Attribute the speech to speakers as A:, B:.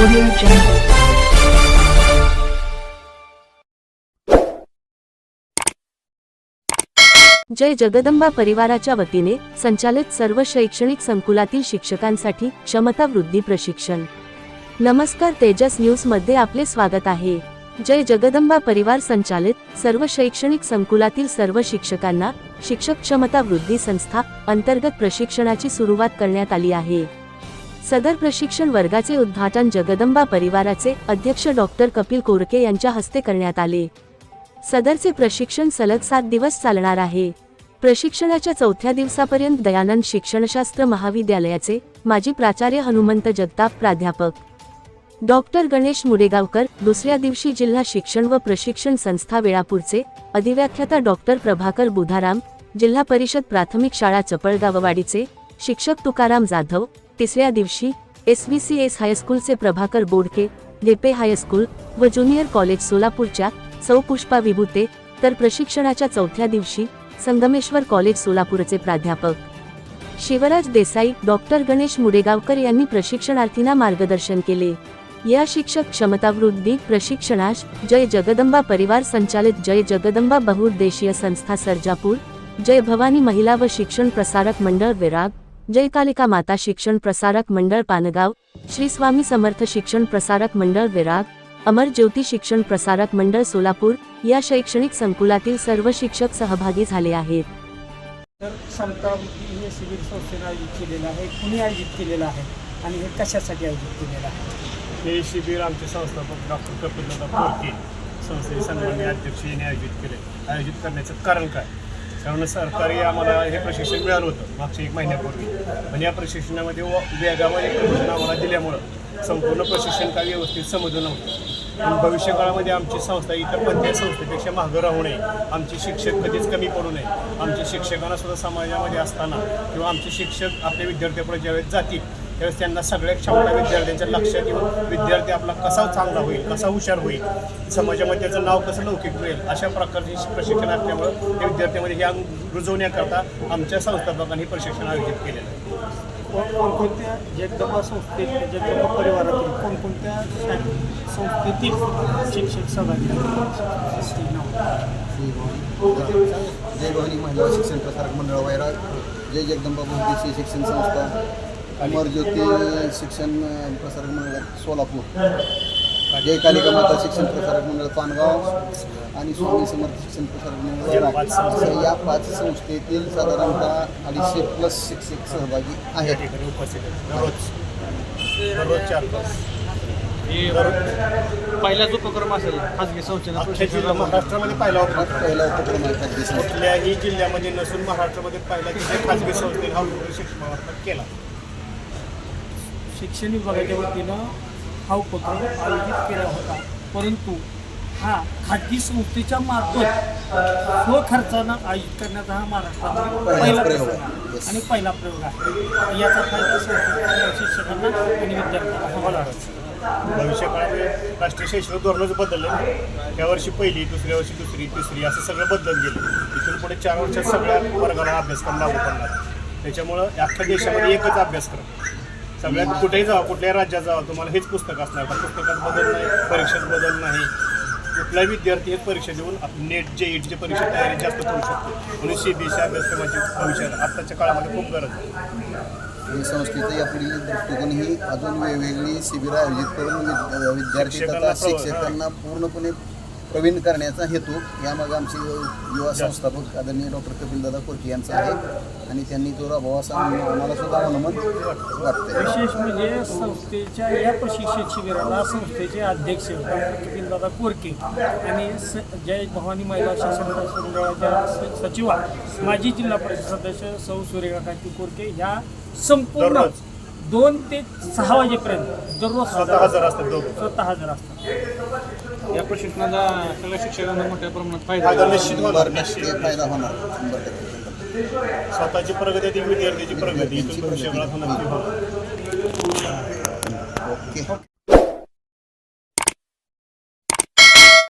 A: Audio Jungle.
B: जय जगदंबा परिवाराच्या वतीने संचालित सर्व शैक्षणिक संकुलातील शिक्षकांसाठी क्षमता वृद्धी प्रशिक्षण. नमस्कार तेजस न्यूजमध्ये आपले स्वागत आहे. जय जगदंबा परिवार संचालित सर्व शैक्षणिक संकुलातील सर्व शिक्षकांना शिक्षक क्षमता वृद्धी संस्था अंतर्गत प्रशिक्षणाची सुरुवात करण्यात आली आहे. सदर प्रशिक्षण वर्गाचे उद्घाटन जगदंबा परिवाराचे अध्यक्ष डॉक्टर कपिल कोरके यांच्या हस्ते करण्यात आले. सदरचे प्रशिक्षण सलग सात दिवस चालणार आहे. प्रशिक्षणाच्या चौथ्या दिवसापर्यंत दयानंद शिक्षणशास्त्र महाविद्यालयाचे माजी प्राचार्य हनुमंत जगताप प्राध्यापक. डॉक्टर गणेश मुडेगावकर दुसऱ्या दिवशी जिल्हा शिक्षण व प्रशिक्षण संस्था वेळापूरचे अधिव्याख्याता डॉक्टर प्रभाकर बुधाराम जिल्हा परिषद प्राथमिक शाळा चपळगाववाडीचे शिक्षक तुकाराम जाधव तिसऱ्या दिवशी एस व्ही सी एस हायस्कूलचे प्रभाकर बोडके ढेपे हायस्कूल व ज्युनियर कॉलेज सोलापूरच्या सौपुष्पा विभूते तर प्रशिक्षणाच्या चौथ्या दिवशी संगमेश्वर कॉलेज सोलापूरचे प्राध्यापक. शिवराज देसाई डॉक्टर गणेश मुडेगावकर यांनी प्रशिक्षणार्थींना मार्गदर्शन केले. या शिक्षक क्षमतावृद्धी प्रशिक्षणास जय जगदंबा परिवार संचालित जय जगदंबा बहुउद्देशीय संस्था सर्जापूर जय भवानी महिला व शिक्षण प्रसारक मंडळ विराग जय कालिका माता शिक्षण प्रसारक मंडळ पानगाव श्री स्वामी समर्थ शिक्षण प्रसारक मंडळ विराग अमर ज्योती शिक्षण प्रसारक मंडळ सोलापूर या शैक्षणिक संकुलातील सर्व शिक्षक सहभागी झाले आहेत.
C: तर समता हे शिबिर संस्थेनं आयोजित केलेलं आहे कुणी आयोजित केलेलं आहे आणि हे कशासाठी आयोजित केलेलं आहे?
D: हे शिबिर आमचे संस्थापक डॉक्टर कपिलदादा कोरके संस्थेचे सन्मान्य अध्यक्ष यांनी आयोजित केले. आयोजित करण्याचं कारण काय? कारण सरकारी आम्हाला हे प्रशिक्षण मिळालं होतं मागच्या एक महिन्यापूर्वी. पण या प्रशिक्षणामध्ये व वेगावर एक प्रशिक्षण आम्हाला दिल्यामुळं संपूर्ण प्रशिक्षण काय व्यवस्थित समजलं नव्हतं. पण भविष्यकाळामध्ये आमची संस्था इतर कोणत्याही संस्थेपेक्षा मागं राहू नये आमचे शिक्षक कधीच कमी पडू नये. आमच्या शिक्षकांना सुद्धा समाजामध्ये असताना किंवा आमचे शिक्षक आपल्या विद्यार्थ्यापुढे ज्यावेळेस जातील त्यावेळेस त्यांना सगळ्या क्षमता विद्यार्थ्यांच्या लक्षात येऊन विद्यार्थी आपला कसा चांगला होईल कसा हुशार होईल समाजामध्ये त्याचं नाव कसं लौकिक मिळेल अशा प्रकारचे प्रशिक्षण असल्यामुळं त्या विद्यार्थ्यामध्ये हे अंग रुजवण्याकरता आमच्या संस्थापकांनी प्रशिक्षण आयोजित केलेलं आहे
C: कोण कोणकोणत्या जगदंबा संस्थेत जगदंबा परिवारातील कोणकोणत्या संस्थेतील शिक्षक सहभागी आहेत? ते नाव.
E: जय भवानी महिला शिक्षण प्रसारक मंडळ वैराग जय जगदंबा बहुद्देशीय शिक्षण संस्था अमर ज्योती शिक्षण प्रसारक मंडळ सोलापूर. जय कालिका माता शिक्षण प्रसारक मंडळ पानगाव आणि स्वामी समर्थ शिक्षण प्रसारक मंडळ असं या पाच संस्थेतील साधारणतः अडीचशे प्लस शिक्षक सहभागी आहेत.
F: पहिलाच उपक्रम असेल खाजगी संस्थेनं
D: जिल्हा महाराष्ट्रामध्ये पहिला
E: हा
D: उपक्रम
E: पहिला उपक्रम आहे खाजगी संस्था.
D: कुठल्याही जिल्ह्यामध्ये नसून महाराष्ट्रामध्ये पहिला जिल्हा खाजगी संस्थेने हा उपक्रम शिक्षण केला.
C: शिक्षण विभागाच्या वतीनं हा उपक्रम आयोजित केला होता. परंतु हा खाजगी संस्थेच्या मार्फत स्वखर्चानं आयोजित करण्याचा हा महाराष्ट्रामध्ये पहिला
E: प्रयोग आहे.
C: आणि पहिला प्रयोग आहे. याचा फायदा संस्थेच्या शिक्षकांना आणि विद्यार्थ्यांना व्हावा
D: भविष्य काळामध्ये राष्ट्रीय शैक्षणिक धोरणच बदलले या वर्षी पहिली दुसऱ्या वर्षी दुसरी तिसरी असं सगळं बदलत गेलं. इथून पुढे चार वर्षात सगळ्या वर्गाला अभ्यासक्रम लागू पडणार. त्याच्यामुळं अख्ख्या देशामध्ये एकच अभ्यासक्रम. सगळ्यात कुठेही जावा कुठल्याही राज्यात जावा तुम्हाला हेच पुस्तक असणार. त्या पुस्तकात बदल नाही परीक्षेत बदल नाही. कुठलाही विद्यार्थी हेच परीक्षा देऊन नेट जे ईटची परीक्षा तयारी जास्त करू शकतो. म्हणून सी बी सी अभ्यासक्रमाची भविष्यात आत्ताच्या काळामध्ये खूप गरज आहे.
E: आणि संस्थेचं यापुढील दृष्टिकोन ही अजून वेगवेगळी शिबिरं आयोजित करून विद- विद्यार्थी तथा शिक्षकांना पूर्णपणे प्रवीण करण्याचा हेतू यामागे आमचे युवा संस्थापक आदरणीय डॉक्टर कपिलदादा कोरके यांचा आहे. आणि त्यांनी तो राबवा असं आम्ही- आम्हाला सुद्धा अवलंबन वाटतंय.
C: विशेष म्हणजे संस्थेच्या या प्रशिक्षण शिबिराला संस्थेचे अध्यक्ष डॉक्टर कपिलदादा कोरके आणि स जय भवानी महिला शिक्षण मंडळाच्या सचिवा माजी जिल्हा परिषद सदस्य सौ सूर्यकांती कोरके ह्या संपूर्ण. दोन ते सहा वाजेपर्यंत. दररोज
D: स्वतः हजर असतात दोघं.
C: स्वतः हजर असतात.
F: या प्रशिक्षणाचा सगळ्या शिक्षकांना मोठ्या प्रमाणात फायदा
D: फायदा निश्चित होणार. निश्चित
E: फायदा होणार. शंभर टक्के
D: स्वतःची प्रगती ती विद्यार्थ्याची प्रगती. इथून भविष्यकाळात होणार ती. होणार
E: ओके.